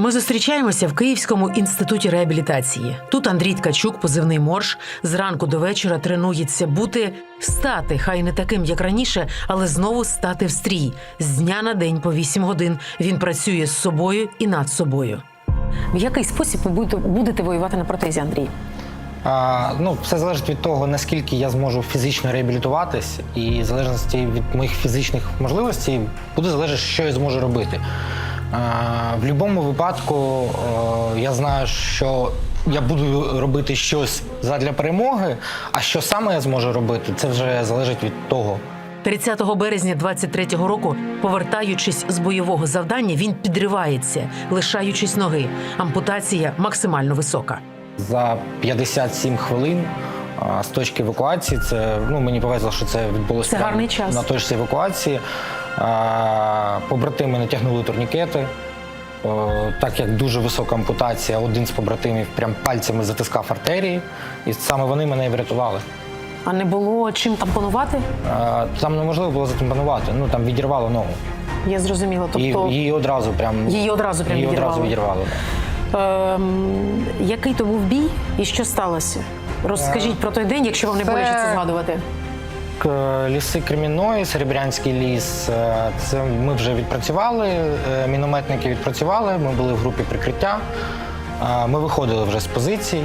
Ми зустрічаємося в Київському інституті реабілітації. Тут Андрій Ткачук, позивний морж, зранку до вечора тренується бути, стати, хай не таким, як раніше, але знову стати в стрій. З дня на день по 8 годин він працює з собою і над собою. В який спосіб ви будете воювати на протезі, Андрій? А, ну, все залежить від того, наскільки я зможу фізично реабілітуватись, і в залежності від моїх фізичних можливостей буде залежати, що я зможу робити. А, в будь-якому випадку е, я знаю, що я буду робити щось задля перемоги, а що саме я зможу робити, це вже залежить від того. 30 березня 23-го року, повертаючись з бойового завдання, він підривається, лишаючись ноги. Ампутація максимально висока. За 57 хвилин з точки евакуації, це ну мені повезло, що це відбулося Це гарний час. на точці евакуації. Побратими натягнули турнікети. Так як дуже висока ампутація, один з побратимів прям пальцями затискав артерії, і саме вони мене і врятували. А не було чим тампонувати? Там неможливо було затимпанувати, ну там відірвало ногу. Я зрозуміла. І Тобто її одразу прям її одразу прям її одразу відірвало. відірвало. ем, який то був бій і що сталося? Розкажіть про той день, якщо вам не Це- боляче це згадувати. К- Ліси Кремінної, Серебрянський ліс. е, Це ми вже відпрацювали. е, Мінометники відпрацювали. Ми були в групі прикриття. е, Ми виходили вже з позицій.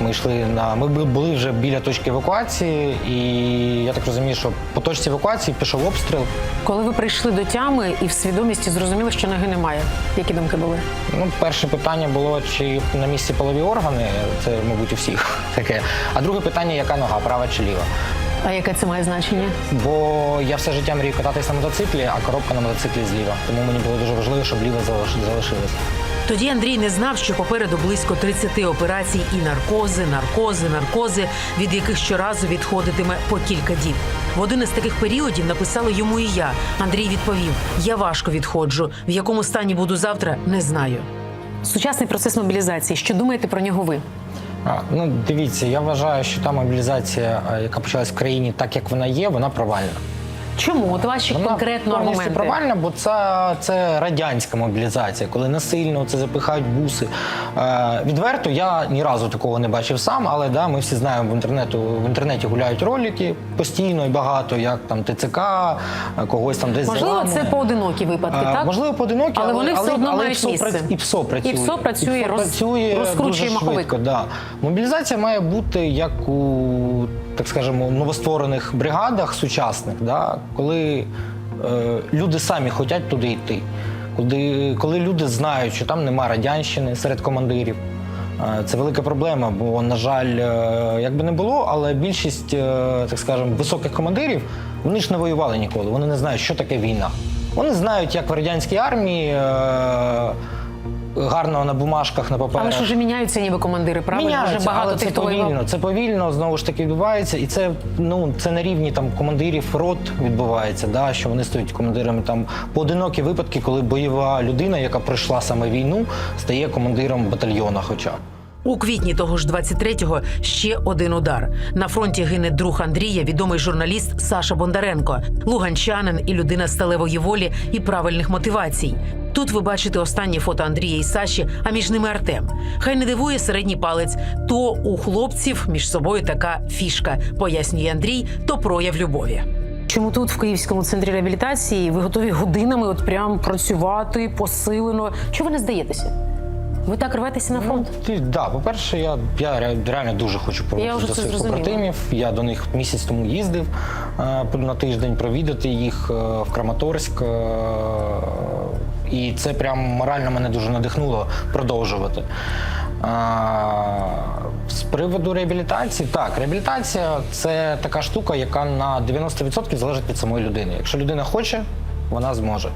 Ми йшли на. Ми були вже біля точки евакуації, і я так розумію, що по точці евакуації пішов обстріл. Коли ви прийшли до тями і в свідомості зрозуміли, що ноги немає. Які думки були? Ну, перше питання було, чи на місці полові органи. Це, мабуть, у всіх таке. А друге питання, яка нога, права чи ліва? А яке це має значення? Бо я все життя мрію кататись на мотоциклі, а коробка на мотоциклі зліва. Тому мені було дуже важливо, щоб ліва залиш- залишилась. Тоді Андрій не знав, що попереду близько 30 операцій і наркози, наркози, наркози, від яких щоразу відходитиме по кілька діб. В один із таких періодів написали йому і я. Андрій відповів: Я важко відходжу. В якому стані буду завтра, не знаю. Сучасний процес мобілізації. Що думаєте про нього ви? Ну, дивіться, я вважаю, що та мобілізація, яка почалась в країні, так як вона є, вона провальна. Чому? От ваші Вона конкретно повністю аргументи. провальна, бо це, це радянська мобілізація, коли насильно це запихають буси. Е, відверто я ні разу такого не бачив сам, але да, ми всі знаємо в інтернету в інтернеті гуляють ролики постійно і багато, як там ТЦК, е, когось там десь Можливо, заламує. це поодинокі випадки, Е, так? Можливо, поодинокі, Але вони все одно але мають ПСО місце. І ПСО працює. І ПСО працює, І ПСО роз- розкручує дуже швидко, да. Мобілізація має бути як у, так скажемо, новостворених бригадах сучасних, да, коли е, люди самі хочуть туди йти. Коли, коли люди знають, що там нема радянщини серед командирів. Е, Це велика проблема, бо, на жаль, е, як би не було, але більшість, е, так скажемо, високих командирів вони ж не воювали ніколи. Вони не знають, що таке війна. Вони знають, як в радянській армії е, гарно на бумажках, на паперах. Але ж вже міняються ніби командири, правильно? Міняються, вже багато але це воював. повільно. Це повільно знову ж таки відбувається, і це ну це на рівні там командирів рот відбувається. Да, що вони стають командирами там поодинокі випадки, коли бойова людина, яка пройшла саме війну, стає командиром батальйона. Хоча. У квітні того ж 23-го ще один удар. На фронті гине друг Андрія, відомий журналіст Саша Бондаренко, луганчанин і людина сталевої волі і правильних мотивацій. Тут ви бачите останнє фото Андрія і Саші, а між ними Артем. Хай не дивує середній палець. То у хлопців між собою така фішка, пояснює Андрій, то прояв любові. Чому тут, в Київському центрі реабілітації, ви готові годинами от прям працювати посилено? Чого ви не здаєтеся? Ви так рветеся на фронт? Ти, да, по-перше, я, я реально дуже хочу повернутися до своїх зрозуміла. побратимів. Я до них місяць тому їздив е, на тиждень провідати їх е, в Краматорськ. е, і це прям морально мене дуже надихнуло продовжувати. З приводу реабілітації, так, реабілітація це така штука, яка на 90% залежить від самої людини. Якщо людина хоче, вона зможе.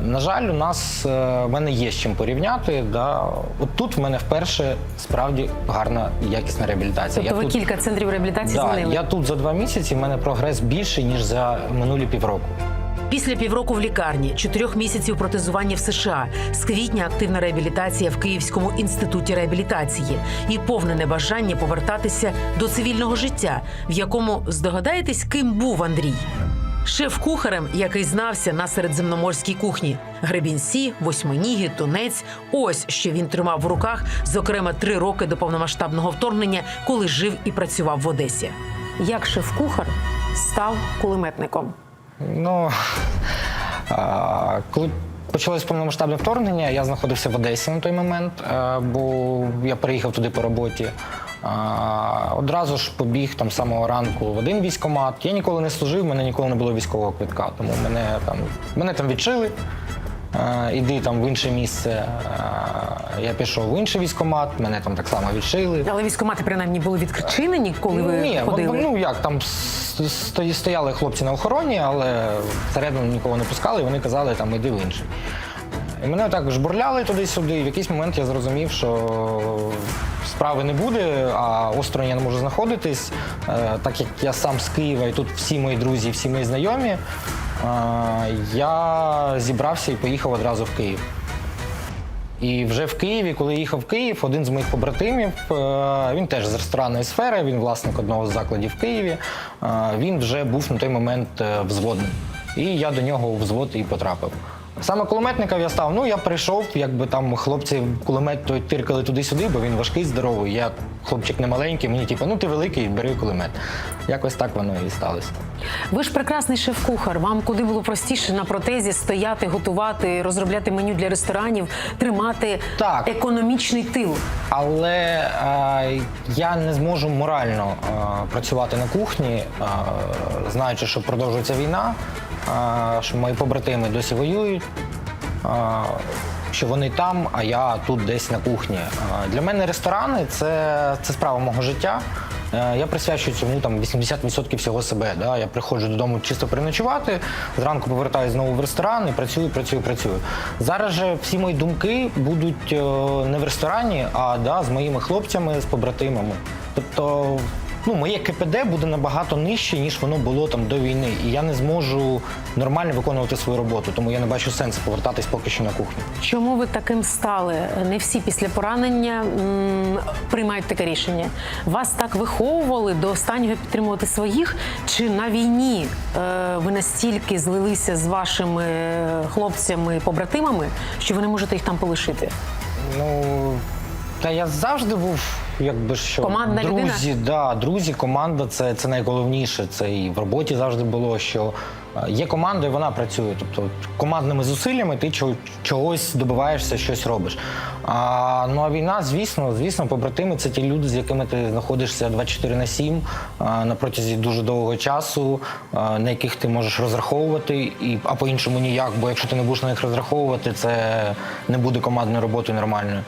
На жаль, у нас е, в мене є з чим порівняти. Да. От тут в мене вперше справді гарна якісна реабілітація. Тобто ви тут, кілька центрів реабілітації да, змінили? я тут за два місяці, в мене прогрес більший, ніж за минулі півроку. Після півроку в лікарні, чотирьох місяців протезування в США, з квітня активна реабілітація в Київському інституті реабілітації і повне небажання повертатися до цивільного життя, в якому здогадаєтесь, ким був Андрій. Шеф-кухарем, який знався на середземноморській кухні. Гребінці, восьминіги, тунець. Ось що він тримав в руках, зокрема, три роки до повномасштабного вторгнення, коли жив і працював в Одесі. Як шеф-кухар став кулеметником? Ну коли почалось повномасштабне вторгнення, я знаходився в Одесі на той момент, е, бо я переїхав туди по роботі. А, Одразу ж побіг там з самого ранку в один військкомат. Я ніколи не служив, в мене ніколи не було військового квитка, тому мене там мене там відчили. Е, Іди там в інше місце. Е, Я пішов в інший військкомат, мене там так само відшили. Але військомати принаймні були відчинені, коли ви Ні, ходили. ну як там стояли хлопці на охороні, але всередину нікого не пускали, і вони казали, там іди в інший. І мене так жбурляли туди-сюди. І в якийсь момент я зрозумів, що справи не буде, а осторонь я не можу знаходитись. Е, Так як я сам з Києва, і тут всі мої друзі, всі мої знайомі, е, я зібрався і поїхав одразу в Київ. І вже в Києві, коли їхав в Київ, один з моїх побратимів, е, він теж з ресторанної сфери, він власник одного з закладів в Києві. е, Він вже був на той момент е, взводним. І я до нього у взвод і потрапив. Саме кулеметником я став. Ну я прийшов, якби там хлопці кулемет той тиркали туди-сюди, бо він важкий, здоровий. Я хлопчик не маленький, мені типу, ну ти великий, бери кулемет. Якось так воно і сталося. Ви ж прекрасний шеф-кухар. Вам куди було простіше на протезі стояти, готувати, розробляти меню для ресторанів, тримати Так. економічний тил. Але е, я не зможу морально е, працювати на кухні, е, знаючи, що продовжується війна, що мої побратими досі воюють, що вони там, а я тут десь на кухні. Для мене ресторани це, це справа мого життя. Е, Я присвячую цьому там 80% всього себе. Да? Я приходжу додому чисто переночувати, зранку повертаюся знову в ресторан і працюю, працюю, працюю. Зараз же всі мої думки будуть е, не в ресторані, а да, з моїми хлопцями, з побратимами. Тобто, ну, моє КПД буде набагато нижче, ніж воно було там до війни. І я не зможу нормально виконувати свою роботу, тому я не бачу сенсу повертатись поки що на кухню. Чому ви таким стали? Не всі після поранення м, приймають таке рішення. Вас так виховували до останнього підтримувати своїх? Чи на війні е, ви настільки злилися з вашими хлопцями, побратимами, що ви не можете їх там полишити? Ну та я завжди був, якби що Командна друзі, людина? да, друзі, команда це, це найголовніше. Це і в роботі завжди було, що е, є команда, і вона працює. Тобто командними зусиллями ти чогось добиваєшся, щось робиш. А, ну а війна, звісно, звісно, побратими це ті люди, з якими ти знаходишся 24 на 7 а, на протязі дуже довгого часу, а, на яких ти можеш розраховувати, і, а по-іншому ніяк. Бо якщо ти не будеш на них розраховувати, це не буде командною роботою нормальною.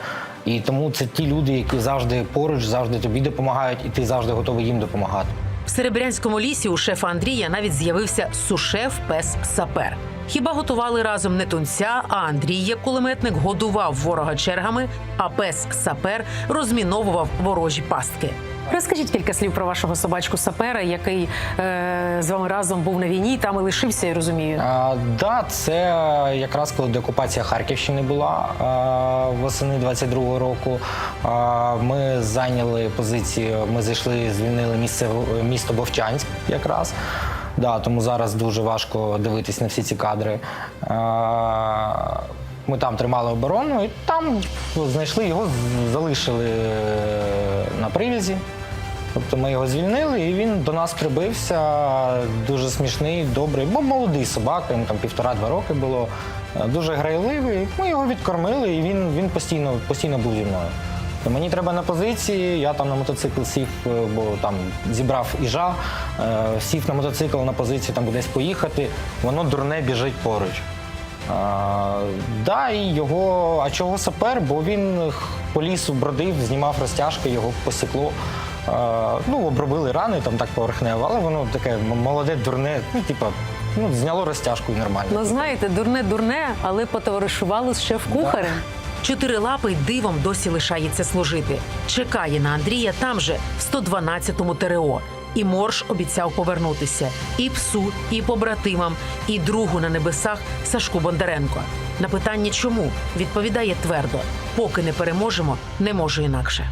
І тому це ті люди, які завжди поруч, завжди тобі допомагають, і ти завжди готовий їм допомагати. В Серебрянському лісі у шефа Андрія навіть з'явився сушеф пес сапер. Хіба готували разом не тунця, а Андрій, як кулеметник, годував ворога чергами, а пес сапер розміновував ворожі пастки. Розкажіть кілька слів про вашого собачку сапера, який е, з вами разом був на війні, там і лишився, я розумію. А, да, це якраз коли деокупація Харківщини була а, восени 22-го року. А, ми зайняли позицію, ми зайшли, звільнили місце місто Вовчанськ якраз. Да, тому зараз дуже важко дивитись на всі ці кадри. А, ми там тримали оборону і там знайшли його, залишили на привязі. Тобто ми його звільнили, і він до нас прибився. Дуже смішний, добрий, бо молодий собака, йому там півтора-два роки було. Е, Дуже грайливий. Ми його відкормили, і він, він постійно, постійно був зі мною. Мені треба на позиції, я там на мотоцикл сів, е, бо там зібрав іжа, е, сів на мотоцикл на позицію, там кудись поїхати, воно дурне біжить поруч. А, да, і його, а чого сапер? Бо він по лісу бродив, знімав розтяжки, його посікло. А, ну, обробили рани, там так поверхнево, але воно таке молоде, дурне, ну, типа, ну, зняло розтяжку і нормально. Ну знаєте, дурне дурне, але потоваришували з шеф-кухарем. Чотирилапий дивом досі лишається служити. Чекає на Андрія там же, в 112-му ТРО. І Морш обіцяв повернутися і псу, і побратимам, і другу на небесах Сашку Бондаренко. На питання чому відповідає твердо: поки не переможемо, не можу інакше.